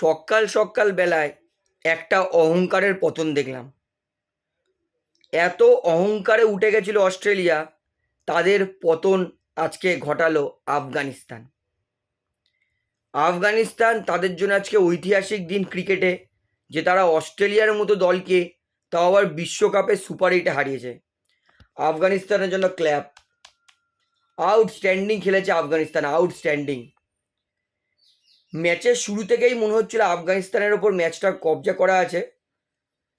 সকাল সকাল বেলায় একটা অহংকারের পতন দেখলাম। এত অহংকারে উঠে গেছিল অস্ট্রেলিয়া, তাদের পতন আজকে ঘটালো আফগানিস্তান। আফগানিস্তান তাদের জন্য আজকে ঐতিহাসিক দিন ক্রিকেটে, যে তারা অস্ট্রেলিয়ার মতো দলকে তাও আবার বিশ্বকাপে সুপার এইটে হারিয়েছে। আফগানিস্তানের জন্য ক্ল্যাপ। আউটস্ট্যান্ডিং খেলেছে আফগানিস্তান, আউটস্ট্যান্ডিং। ম্যাচের শুরু থেকেই মনে হচ্ছিল আফগানিস্তানের ওপর ম্যাচটা কবজা করা আছে।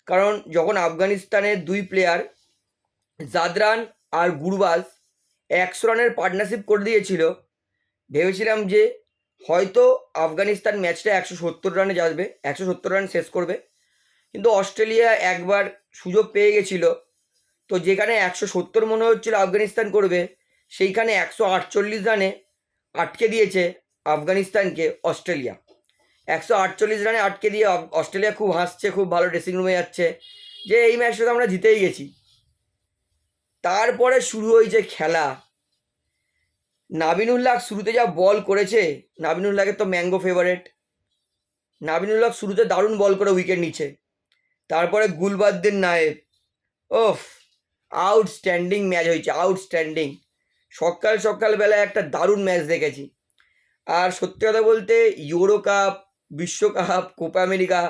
কারণ যখন আফগানিস্তানের দুই প্লেয়ার জাদরান আর গুরবাজ একশো রানের পার্টনারশিপ করে দিয়েছিল, ভেবেছিলাম যে হয়তো আফগানিস্তান ম্যাচটা একশো সত্তর রানে যাবে, একশো সত্তর রান শেষ করবে। কিন্তু অস্ট্রেলিয়া একবার সুযোগ পেয়ে গেছিল। তো যেখানে একশো সত্তর মনে হচ্ছিল আফগানিস্তান করবে, সেইখানে একশো আটচল্লিশ রানে আটকে দিয়েছে আফগানিস্তানকে অস্ট্রেলিয়া। একশো আটচল্লিশ রানে আটকে দিয়ে অস্ট্রেলিয়া খুব হাসছে, খুব ভালো ড্রেসিং রুমে যাচ্ছে। যে এই ম্যাচটা তো আমরা জিতেই গেছি। তারপরে শুরু হয়েছে খেলা। নাবিনুল্লাহ শুরুতে যা বল করেছে, নাবিনুল্লাহকে তো ম্যাঙ্গো ফেভারেট নাবিনুল্লাহ শুরুতে দারুণ বল করে উইকেট নিচ্ছে। তারপরে গুলবাদ্দিন নায়েব। ওফ আউটস্ট্যান্ডিং ম্যাচ হয়েছে আউটস্ট্যান্ডিং সকাল সকালবেলা একটা দারুণ ম্যাচ দেখেছি। আর সত্যি কথা বলতে ইউরো কাপ বিশ্বকাপ কোপা আমেরিকা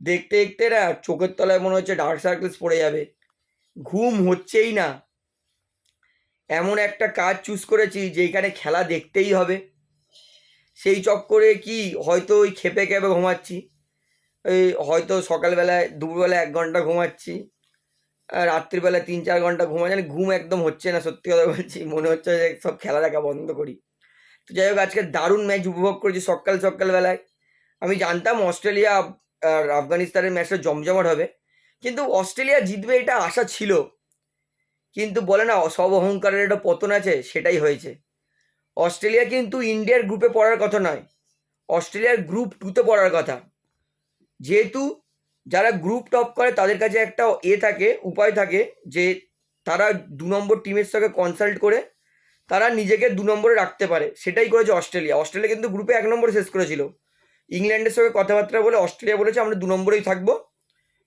দেখতে দেখতে না চোখের তলায় মনে হচ্ছে ডার্ক সার্কেলস পড়ে যাবে। ঘুম হচ্ছেই না। এমন একটা কাজ চুজ করেছি যেখানে খেলা দেখতেই হবে। সেই চক্করে কি হয়তো ওই খেপে খেপে ঘুমাচ্ছি। এই হয়তো সকালবেলায়, দুপুরবেলায় এক ঘণ্টা ঘুমাচ্ছি। আর রাত্রিবেলায় তিন চার ঘণ্টা ঘুমা জানি ঘুম একদম হচ্ছে না সত্যি কথা বলছি। মনে হচ্ছে যে সব খেলা দেখা বন্ধ করি। তো যাই হোক, আজকে দারুণ ম্যাচ উপভোগ করেছি সকাল সকালবেলায়। আমি জানতাম অস্ট্রেলিয়া আর আফগানিস্তানের ম্যাচটা জমজমাট হবে। কিন্তু অস্ট্রেলিয়া জিতবে এটা আশা ছিল। কিন্তু বলে না, সব অহংকারের একটা পতন আছে, সেটাই হয়েছে। অস্ট্রেলিয়া কিন্তু ইন্ডিয়ার গ্রুপে পড়ার কথা নয়। অস্ট্রেলিয়ার গ্রুপ টুতে পড়ার কথা। যেহেতু যারা গ্রুপ টপ করে, তাদের কাছে একটা এ থাকে, উপায় থাকে যে তারা দু নম্বর টিমের সঙ্গে কনসাল্ট করে তারা নিজেকে দু নম্বরে রাখতে পারে, সেটাই করেছে অস্ট্রেলিয়া। অস্ট্রেলিয়া কিন্তু গ্রুপে এক নম্বরে শেষ করেছিল। ইংল্যান্ডের সঙ্গে কথাবার্তা বলে অস্ট্রেলিয়া বলেছে, আমরা দু নম্বরেই থাকব।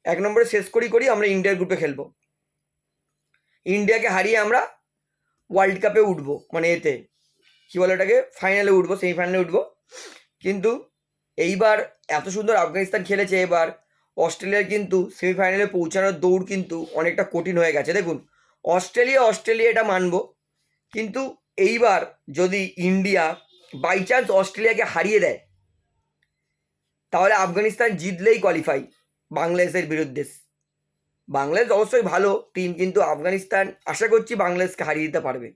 এক নম্বরে শেষ করি করি, আমরা ইন্ডিয়ার গ্রুপে খেলব। ইন্ডিয়াকে হারিয়ে আমরা ওয়ার্ল্ড কাপে উঠবো মানে এতে। কী বলে ওটাকে? ফাইনালে উঠবো সেমিফাইনালে উঠবো। কিন্তু এইবার এত সুন্দর আফগানিস্তান খেলেছে, এবার অস্ট্রেলিয়ার কিন্তু সেমিফাইনালে পৌঁছানোর দৌড় কিন্তু অনেকটা কঠিন হয়ে গেছে। দেখুন, অস্ট্রেলিয়া অস্ট্রেলিয়া এটা মানবো। কিন্তু এইবার যদি ইন্ডিয়া বাই চান্স অস্ট্রেলিয়াকে হারিয়ে দেয়, তাহলে আফগানিস্তান জিতলেই কোয়ালিফাই বাংলাদেশের বিরুদ্ধে। বাংলাদেশ অবশ্যই ভালো টিম কিন্তু আফগানিস্তান, আশা করছি বাংলাদেশকে হারিয়ে দিতে পারবে।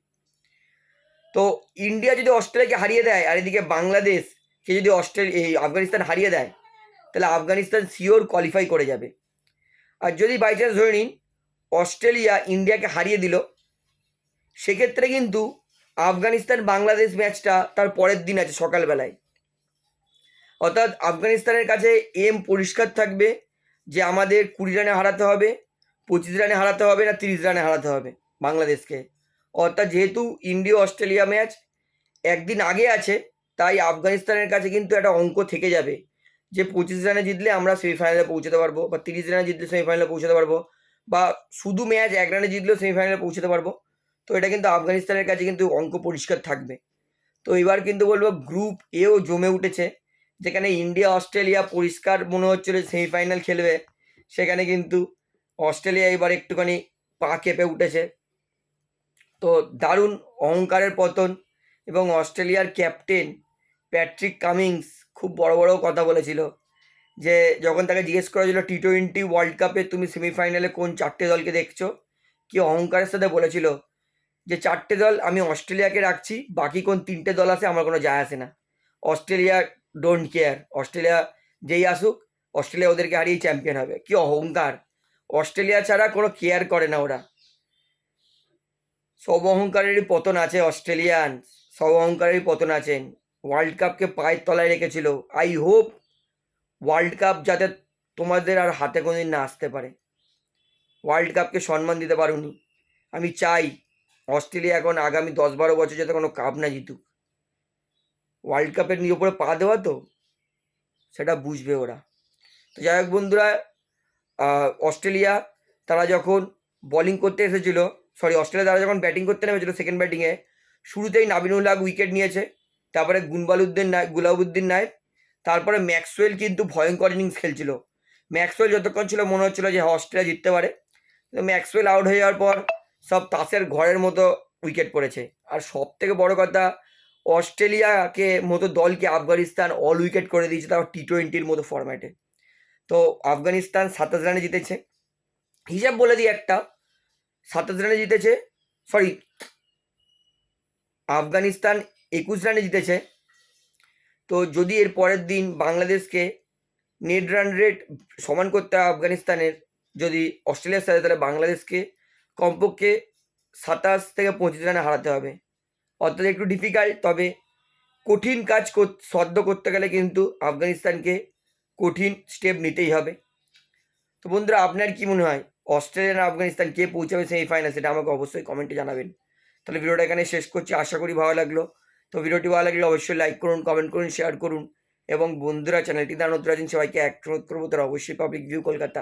তো ইন্ডিয়া যদি অস্ট্রেলিয়াকে হারিয়ে দেয়, আর এদিকে বাংলাদেশকে যদি অস্ট্রেলিয়া এই আফগানিস্তান হারিয়ে দেয়, তাহলে আফগানিস্তান শিওর কোয়ালিফাই করে যাবে। আর যদি বাই চান্স ধরে নিন, অস্ট্রেলিয়া ইন্ডিয়াকে হারিয়ে দিল সেক্ষেত্রে কিন্তু আফগানিস্তান বাংলাদেশ ম্যাচটা তার পরের দিন আছে সকালবেলায়। অর্থাৎ আফগানিস্তানের কাছে এম পরিষ্কার থাকবে যে আমাদের কুড়ি রানে হারাতে হবে, পঁচিশ রানে হারাতে হবে না তিরিশ রানে হারাতে হবে বাংলাদেশকে। অর্থাৎ যেহেতু ইন্ডিয়া অস্ট্রেলিয়া ম্যাচ একদিন আগে আছে, তাই আফগানিস্তানের কাছে কিন্তু একটা অঙ্ক থেকে যাবে যে পঁচিশ রানে জিতলে আমরা সেমিফাইনালে পৌঁছাতে পারব বা তিরিশ রানে জিতলে সেমিফাইনালে পৌঁছাতে পারব বা শুধু ম্যাচ এক রানে জিতলেও সেমিফাইনালে পৌঁছাতে পারব। তো এটা কিন্তু আফগানিস্তানের কাছে কিন্তু অঙ্ক পরিষ্কার থাকবে। তো এবার কিন্তু বলব গ্রুপ এও জমে উঠেছে, যেখানে ইন্ডিয়া, অস্ট্রেলিয়া পরিষ্কার মনে হচ্ছিল সেমিফাইনাল খেলবে। সেখানে কিন্তু অস্ট্রেলিয়া এবার একটুখানি পা কেঁপে উঠেছে। তো দারুণ অহংকারের পতন এবং অস্ট্রেলিয়ার ক্যাপ্টেন প্যাট্রিক কামিংস খুব বড় বড় কথা বলেছিল যে যখন তাকে জিজ্ঞেস করা হয়েছিল টি টোয়েন্টি ওয়ার্ল্ড কাপে তুমি সেমিফাইনালে কোন চারটে দলকে দেখছ? কি অহংকারের সাথে বলেছিল। যে চারটে দল আমি অস্ট্রেলিয়াকে রাখছি, বাকি কোন তিনটে দল আছে আমার কোনো যায় আসে না। অস্ট্রেলিয়া ডোন্ট কেয়ার অস্ট্রেলিয়া যেই আসুক, অস্ট্রেলিয়া ওদেরকে হারিয়ে চ্যাম্পিয়ন হবে। কি অহংকার। অস্ট্রেলিয়া ছাড়া কোনো কেয়ার করে না ওরা। সব অহংকারেরই পতন আছে অস্ট্রেলিয়ান। সব অহংকারেরই পতন আছেন ওয়ার্ল্ড কাপকে পায়ের তলায় রেখেছিল। আই হোপ ওয়ার্ল্ড কাপ যাতে তোমাদের আর হাতে কোনোদিন না আসতে পারে। ওয়ার্ল্ড কাপকে সম্মান দিতে পারোনি। আমি চাই অস্ট্রেলিয়া এখন আগামী দশ বারো বছর যাতে কোনো কাপ না জিতুক। ওয়ার্ল্ড কাপের নিয়ে উপরে পা দেওয়া তো সেটা বুঝবে ওরা। তো যাই হোক বন্ধুরা অস্ট্রেলিয়া তারা যখন বোলিং করতে এসেছিল সরি অস্ট্রেলিয়া তারা যখন ব্যাটিং করতে নেমেছিল সেকেন্ড ব্যাটিংয়ে শুরুতেই নাবিনুল হক উইকেট নিয়েছে তারপরে গুনবালুদ্দিন নায় গুলাবুদ্দিন নায়েব তারপরে ম্যাক্সওয়েল কিন্তু ভয়ঙ্কর ইনিংস খেলছিল। ম্যাক্সওয়েল যতক্ষণ ছিল মনে হচ্ছিল যে হ্যাঁ, অস্ট্রেলিয়া জিততে পারে। কিন্তু ম্যাক্সওয়েল আউট হয়ে যাওয়ার পর সব তাসের ঘরের মতো উইকেট পড়েছে। আর সব থেকে বড় কথা, অস্ট্রেলিয়াকে মতো দলকে আফগানিস্তান অল উইকেট করে দিয়েছে তাও টি টোয়েন্টির মতো ফরম্যাটে তো আফগানিস্তান সাতাশ রানে জিতেছে। হিসাব বলে দিই একটা, সাতাশ রানে জিতেছে সরি আফগানিস্তান একুশ রানে জিতেছে। তো যদি এর পরের দিন বাংলাদেশকে নেট রান রেট সমান করতে হয় আফগানিস্তানের, যদি অস্ট্রেলিয়ার সাথে, তাহলে বাংলাদেশকে কমপক্ষে সাতাশ থেকে পঁচিশ রানে হারাতে হবে। অর্থাৎ একটু ডিফিকাল্ট তবে কঠিন কাজ সদ্য করতে গেলে কিন্তু আফগানিস্তানকে কঠিন স্টেপ নিতেই হবে। তো বন্ধুরা, আপনার কি মনে হয়? অস্ট্রেলিয়া না আফগানিস্তান কে পৌঁছাবে সেমিফাইনাল সেটা আমাকে অবশ্যই কমেন্টে জানাবেন। তাহলে ভিডিওটা এখানে শেষ করছি, আশা করি ভালো লাগল। তো ভিডিওটি ভালো লাগলে অবশ্যই লাইক করুন কমেন্ট করুন শেয়ার করুন। এবং বন্ধুরা চ্যানেলটি নতুন আছেন, সবাইকে এক অনুরোধ করব তারা অবশ্যই পাবলিক ভিউ কলকাতা।